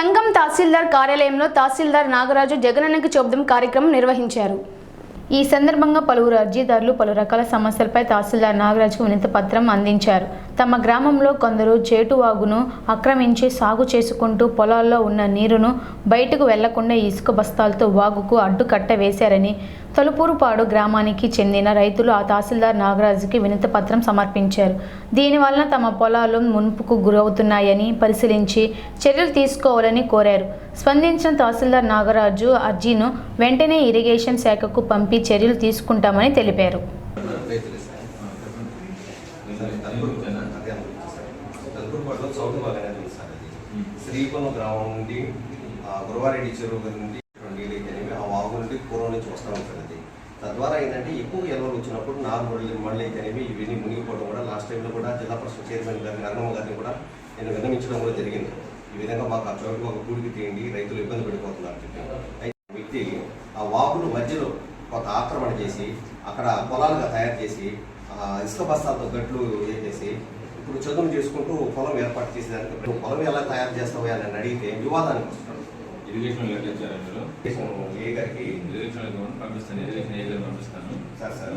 సంఘం తహసీల్దార్ కార్యాలయంలో తహసీల్దార్ నాగరాజు జగనన్నకి చూపుదాం కార్యక్రమం నిర్వహించారు. ఈ సందర్భంగా పలువురు అర్జీదారులు పలు రకాల సమస్యలపై తహసీల్దార్ నాగరాజుకు వినతి పత్రం అందించారు. తమ గ్రామంలో కొందరు చేటు వాగును ఆక్రమించి సాగు చేసుకుంటూ పొలాల్లో ఉన్న నీరును బయటకు వెళ్ళకుండా ఇసుక బస్తాలతో వాగుకు అడ్డుకట్ట వేశారని తలుపూరుపాడు గ్రామానికి చెందిన రైతులు ఆ తహసీల్దార్ నాగరాజుకి వినతి పత్రం సమర్పించారు. దీనివలన తమ పొలాలు మున్పుకు గురవుతున్నాయని పరిశీలించి చర్యలు తీసుకోవాలని కోరారు. స్పందించిన తహసీల్దార్ నాగరాజు అర్జీను వెంటనే ఇరిగేషన్ శాఖకు పంపి చర్యలు తీసుకుంటామని తెలిపారు. తలుపుపట్లో చౌక బాగానే ఉంది గ్రామం నుండి గురువారెడ్డి చెరువు గారి నుండి నీళ్ళు అయితేనేమి ఆ వాగు నుండి పూర్వం నుంచి వస్తూ ఉంటుంది తద్వారా ఏంటంటే ఎక్కువ ఎలవలు వచ్చినప్పుడు నాలుగు మళ్ళీ మళ్ళీ అయితేనేమి ఇవన్నీ మునిగిపోవడం కూడా లాస్ట్ టైంలో కూడా జిల్లా పరిషత్ చైర్మన్ గారిని నర్మమ్మ గారిని కూడా నేను విన్నవించడం కూడా జరిగింది ఈ విధంగా మాకు ఆ చోటుకు ఒక కూడికి తీయండి రైతులు ఇబ్బంది పడిపోతున్నారు చెప్పి అయితే ఆ వ్యక్తి ఆ వాగులు మధ్యలో కొంత ఆక్రమణ చేసి అక్కడ పొలాలుగా తయారు చేసి ఇసుక బస్తాలతో గట్లు వేసేసి ఇప్పుడు చదువు చేసుకుంటూ పొలం ఏర్పాటు చేసేదానికి పొలం ఎలా తయారు చేస్తావు అని అడిగితే వివాదానికి వస్తున్నాడు. ఇరిగేషన్ ఏ గారికి ఇరిగేషన్ పంపిస్తాను. ఇరిగేషన్ ఏ గారికి పంపిస్తాను. Sir, sir.